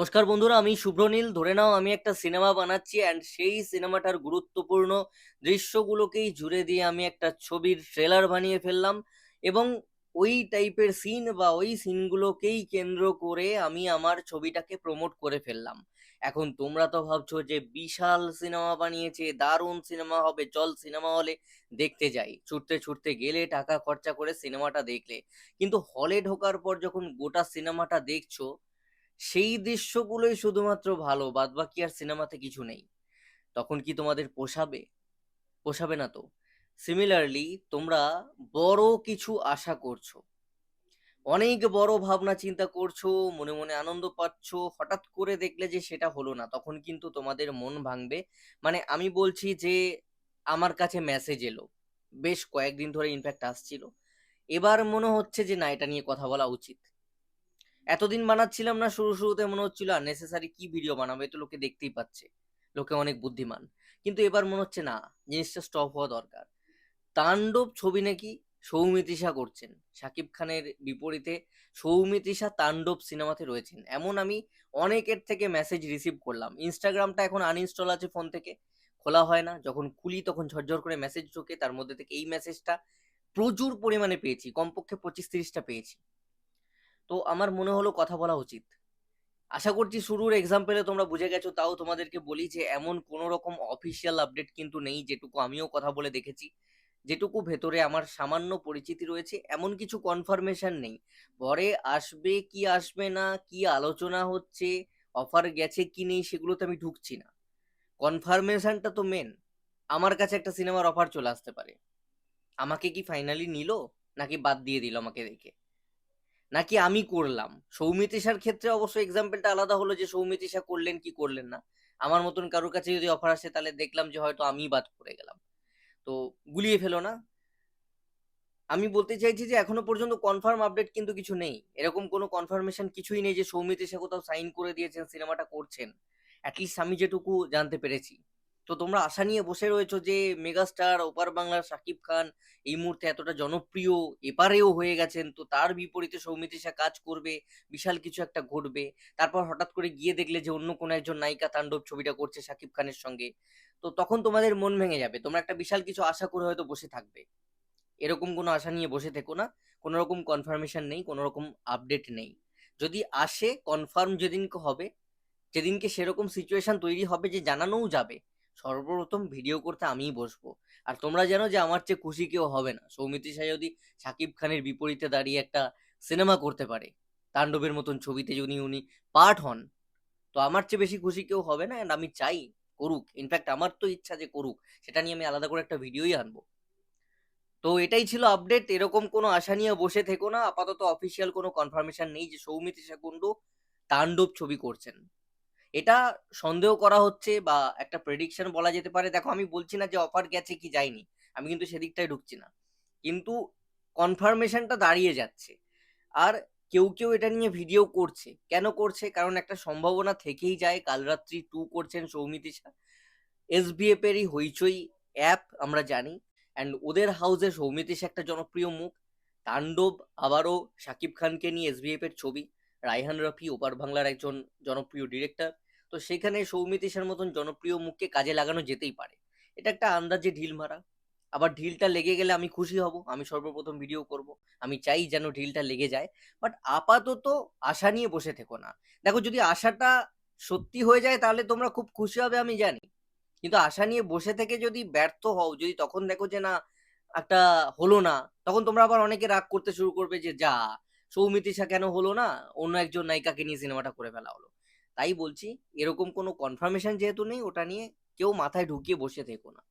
নমস্কার বন্ধুরা, আমি শুভ্রনীল ধরে নাও, আমি একটা সিনেমা বানাচ্ছি অ্যান্ড সেই সিনেমাটার গুরুত্বপূর্ণ দৃশ্যগুলোকেই জুড়ে দিয়ে আমি একটা ছবির ট্রেলার বানিয়ে ফেললাম এবং ওই টাইপের সিন বা ওই সিনগুলোকেই কেন্দ্র করে আমি আমার ছবিটাকে প্রমোট করে ফেললাম। এখন তোমরা তো ভাবছ যে বিশাল সিনেমা বানিয়েছে, দারুণ সিনেমা হবে, চল সিনেমা হলে দেখতে যাই। ছুটতে ছুটতে গেলে টাকা খরচা করে সিনেমাটা দেখলে। কিন্তু হলে ঢোকার পর যখন গোটা সিনেমাটা দেখছ সেই দৃশ্যগুলোই শুধুমাত্র ভালো, বাদবাকি আর সিনেমাতে কিছু নেই। তখন কি তোমাদের পোষাবে? পোষাবে না তো। সিমিলারলি তোমরা বড় কিছু আশা করছ। অনেক বড় ভাবনা চিন্তা করছ, মনে মনে আনন্দ পাচ্ছ, হঠাৎ করে দেখলে যে সেটা হলো না। তখন কিন্তু তোমাদের মন ভাঙবে। মানে আমি বলছি যে, আমার কাছে মেসেজ এলো। বেশ কয়েকদিন ধরে ইনফ্যাক্ট আসছিল। এবার মনে হচ্ছে যে না, এটা নিয়ে কথা বলা উচিত। এতদিন বানাচ্ছিলাম না, শুরু শুরুতে মনে হচ্ছিল আর নেসেসারি কি ভিডিও বানাবো তো লোকে দেখতেই পাচ্ছে। লোকে অনেক বুদ্ধিমান। কিন্তু এবার মনে হচ্ছে না, জিনিসটা স্টপ হওয়া দরকার। তাণ্ডব ছবি নাকি সৌমিত্রিষা করছেন। শাকিব খানের বিপরীতে সৌমিত্রিষা তাণ্ডব সিনেমাতে রয়েছেন। এমন আমি অনেকের থেকে মেসেজ রিসিভ করলাম। ইনস্টাগ্রামটা এখন আনইনস্টল আছে ফোন থেকে। খোলা হয় না। যখন খুলি তখন ঝরঝর করে মেসেজ ঢোকে। তার মধ্যে থেকে এই মেসেজটা প্রচুর পরিমাণে পেয়েছি। কমপক্ষে পঁচিশ তিরিশটা পেয়েছি। তো আমার মনে হলো কথা বলা উচিত। আশা করছি শুরুর এক্সাম্পলে তোমরা বুঝে গেছো, তাও তোমাদেরকে বলি যে এমন কোনো রকম অফিসিয়াল আপডেট কিন্তু নেই যেটুকু আমিও কথা বলে দেখেছি। যেটুকু ভেতরে আমার সামান্য পরিচিতি রয়েছে, এমন কিছু কনফার্মেশন নেই। পরে আসবে, কি আসবে না, কি আলোচনা হচ্ছে অফার গেছে কি নেই সেগুলোতে আমি ঢুকছি না। কনফার্মেশনটা তো মেন আমার কাছে একটা সিনেমার অফার চলে আসতে পারে। আমাকে কি ফাইনালি নিল, নাকি বাদ দিয়ে দিল আমাকে দেখে? নাকি আমি করলাম? সৌমিত্রিষার ক্ষেত্রে অবশ্য এক্সাম্পলটা আলাদা হলো যে সৌমিত্রিষা করলেন কি করলেন না। আমার মতন কারোর কাছে যদি অফার আসে তাহলে দেখলাম যে হয়তো আমি বাদ পড়ে গেলাম। তো গুলিয়ে ফেলো না। আমি বলতে চাইছি যে এখনও পর্যন্ত কনফার্ম আপডেট কিন্তু কিছু নেই। এরকম কোনো কনফার্মেশন কিছুই নেই যে সৌমিত্রিষা কোথাও সাইন করে দিয়েছেন সিনেমাটা করছেন। অ্যাটলিস্ট আমি যেটুকু জানতে পেরেছি। তো তোমরা আশা নিয়ে বসে রয়েছো যে মেগাস্টার, ওপার বাংলার শাকিব খান এই মুহূর্তে এতটা জনপ্রিয় এপারেও হয়ে গেছেন। তো তার বিপরীতে সৌমিত্রিষা কাজ করবে, বিশাল কিছু একটা ঘটবে। তারপর হঠাৎ করে গিয়ে দেখলে যে অন্য কোনো একজন নায়িকা তাণ্ডব ছবিটা করছে শাকিব খানের সঙ্গে। তো তখন তোমাদের মন ভেঙে যাবে। তোমরা একটা বিশাল কিছু আশা করে হয়তো বসে থাকবে। এরকম কোনো আশা নিয়ে বসে থেকো না। কোনো রকম কনফার্মেশন নেই, কোনো রকম আপডেট নেই। যদি আসে কনফার্ম যেদিনকে হবে, যেদিনকে সেরকম সিচুয়েশন তৈরি হবে যে জানানোও যাবে সর্বপ্রথম ভিডিও করতে আমিই বসবো। আর তোমরা জানো যে আমার চেয়ে খুশি কেউ হবে না। সৌমিত্রী শাহ যদি সাকিব খানের বিপরীতে দাঁড়িয়ে একটা সিনেমা করতে পারে। তাণ্ডবের মতন ছবিতে যদি উনি পার্ট হন, তো আমার চেয়ে বেশি খুশি কেউ হবে না। অ্যান্ড আমি চাই করুক। ইনফ্যাক্ট আমার তো ইচ্ছা যে করুক। সেটা নিয়ে আমি আলাদা করে একটা ভিডিওই আনব। তো এটাই ছিল আপডেট এরকম কোনো আশা নিয়ে বসে থেকো না। আপাতত অফিসিয়াল কোনো কনফার্মেশন নেই যে সৌমিত্রী কুণ্ডু তাণ্ডব ছবি করছেন। এটা সন্দেহ করা হচ্ছে বা একটা প্রেডিকশন বলা যেতে পারে। দেখো, আমি বলছি না যে অফার গেছে কি যায়নি। আমি কিন্তু সেদিকটাই ঢুকছি না। কিন্তু কনফার্মেশনটা দাঁড়িয়ে যাচ্ছে। আর কেউ কেউ এটা নিয়ে ভিডিও করছে। কেন করছে? কারণ একটা সম্ভাবনা থেকেই যায়। কাল রাত্রি টু করছেন সৌমিতি শাহ এসবিএফ এরই হইচই অ্যাপ আমরা জানি। অ্যান্ড ওদের হাউসে সৌমিতি শাহ একটা জনপ্রিয় মুখ। তাণ্ডব আবারও শাকিব খানকে নিয়ে এসবিএফ এর ছবি। রায়হান রফি, ওপার বাংলার একজন জনপ্রিয় ডিরেক্টর তো সেখানে সৌমিতিষার মতন জনপ্রিয় মুখকে কাজে লাগানো যেতেই পারে। এটা একটা আন্দাজে ঢিল মারা। আবার ঢিলটা লেগে গেলে আমি খুশি হব, আমি সর্বপ্রথম ভিডিও করব, আমি চাই যেন ঢিলটা লেগে যায়। বাট আপাতত আশা নিয়ে বসে থেকো না। দেখো, যদি আশাটা সত্যি হয়ে যায়, তাহলে তোমরা খুব খুশি হবে, আমি জানি। কিন্তু আশা নিয়ে বসে থেকে যদি ব্যর্থ হও, যদি তখন দেখো যে না, একটা হলো না, তখন তোমরা আবার অনেকে রাগ করতে শুরু করবে যে, যা সৌমিত্রিষা কেন হলো না? অন্য একজন নায়িকাকে নিয়ে সিনেমাটা করে ফেলা হলো। তাই বলছি, এরকম কোনো কনফার্মেশন যেহেতু নেই, ওটা নিয়ে কেউ মাথায় ঢুকিয়ে বসে থেকো না।